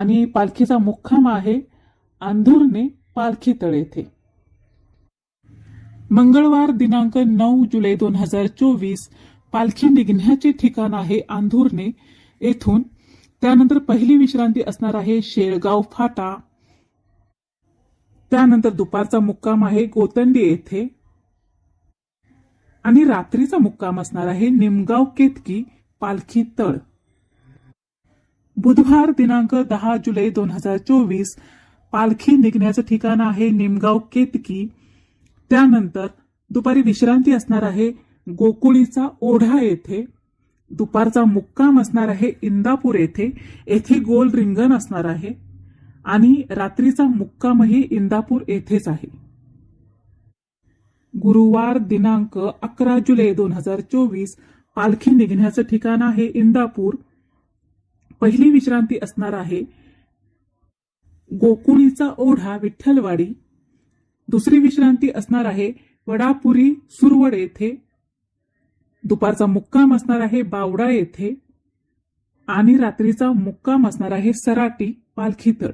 आणि पालखीचा मुक्काम आहे आंधुर्ने पालखी तळ येथे. मंगळवार दिनांक नऊ जुलै दोन हजार चोवीस पालखी निघण्याचे ठिकाण आहे आंधुर्ने. येथून त्यानंतर पहिली विश्रांती असणार आहे शेळगाव फाटा. त्यानंतर दुपारचा मुक्काम आहे गोतंडी येथे. आणि रात्रीचा मुक्काम असणार आहे निमगाव केतकी पालखी तळ. बुधवार दिनांक दहा जुलै दोन हजार चोवीस पालखी निघण्याचं ठिकाण आहे निमगाव केतकी. त्यानंतर दुपारी विश्रांती असणार आहे गोकुळीचा ओढा येथे दुपारचा मुक्काम असणार आहे इंदापूर येथे येथे गोल रिंगण असणार आहे आणि रात्रीचा मुक्कामही इंदापूर येथेच आहे. गुरुवार दिनांक अकरा जुलै दोन हजार चोवीस पालखी निघण्याचं ठिकाण आहे इंदापूर. पहिली विश्रांती असणार आहे. गोकुळीचा ओढा विठ्ठलवाडी. दुसरी विश्रांती असणार आहे वडापुरी सुरवड येथे. दुपारचा मुक्काम असणार आहे बावडा येथे. आणि रात्रीचा मुक्काम असणार आहे सराटी पालखीतळ